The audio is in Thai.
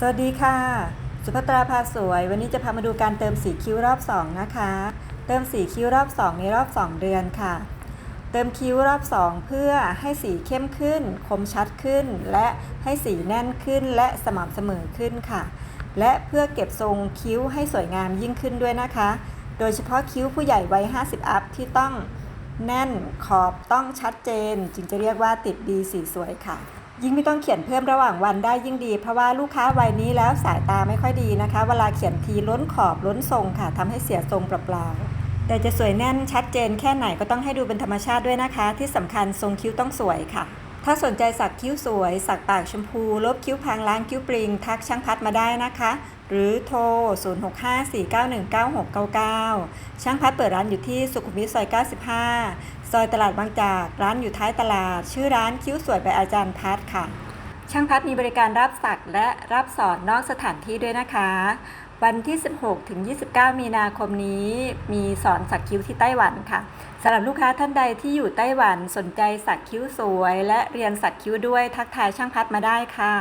สวัสดีค่ะ สุภัตราพาสวย วันนี้จะพามาดูการเติมสีคิ้วรอบ 2 นะคะ เติมสีคิ้วรอบ 2 ในรอบ 2 เดือนค่ะ เติมคิ้วรอบ 2 เพื่อให้สีเข้มขึ้น คมชัดขึ้น และให้สีแน่นขึ้นและสม่ำเสมอขึ้นค่ะ และเพื่อเก็บทรงคิ้วให้สวยงามยิ่งขึ้นด้วยนะคะ โดยเฉพาะคิ้วผู้ใหญ่วัย 50 อัพที่ต้องแน่นขอบต้องชัดเจน จึงจะเรียกว่าติดดีสีสวยค่ะ ยิ่งไม่ต้องเขียนเพิ่มระหว่างวันได้ยิ่งดี เพราะว่าลูกค้าวัยนี้แล้วสายตาไม่ค่อยดีนะคะ เวลาเขียนทีล้นขอบล้นทรงค่ะทำให้เสียทรงเปล่าๆแต่จะสวยแน่นชัดเจนแค่ไหนก็ต้องให้ดูเป็นธรรมชาติด้วยนะคะ ที่สำคัญทรงคิ้วต้องสวยค่ะ ถ้าสนใจสักคิ้วสวย สักปากชมพู ลบคิ้วพางล้างคิ้วปริง ทักช่างพัดมาได้นะคะ หรือโทร 0654919699 ช่างพัดเปิดร้านอยู่ที่สุขุมวิทซอย 95 ซอยตลาดบางจาก ร้านอยู่ท้ายตลาด ชื่อร้านคิ้วสวย by อาจารย์พัดค่ะ ช่างพัดมีบริการรับสักและรับสอนนอกสถานที่ด้วยนะคะ วันที่ 16 ถึง 29 มีนาคมนี้ มีสอนสักคิ้วที่ไต้หวันค่ะสำหรับลูกค้าท่านใดที่อยู่ไต้หวันสนใจสักคิ้วสวย และเรียนสักคิ้วด้วยทักทายช่างพัดมาได้ค่ะ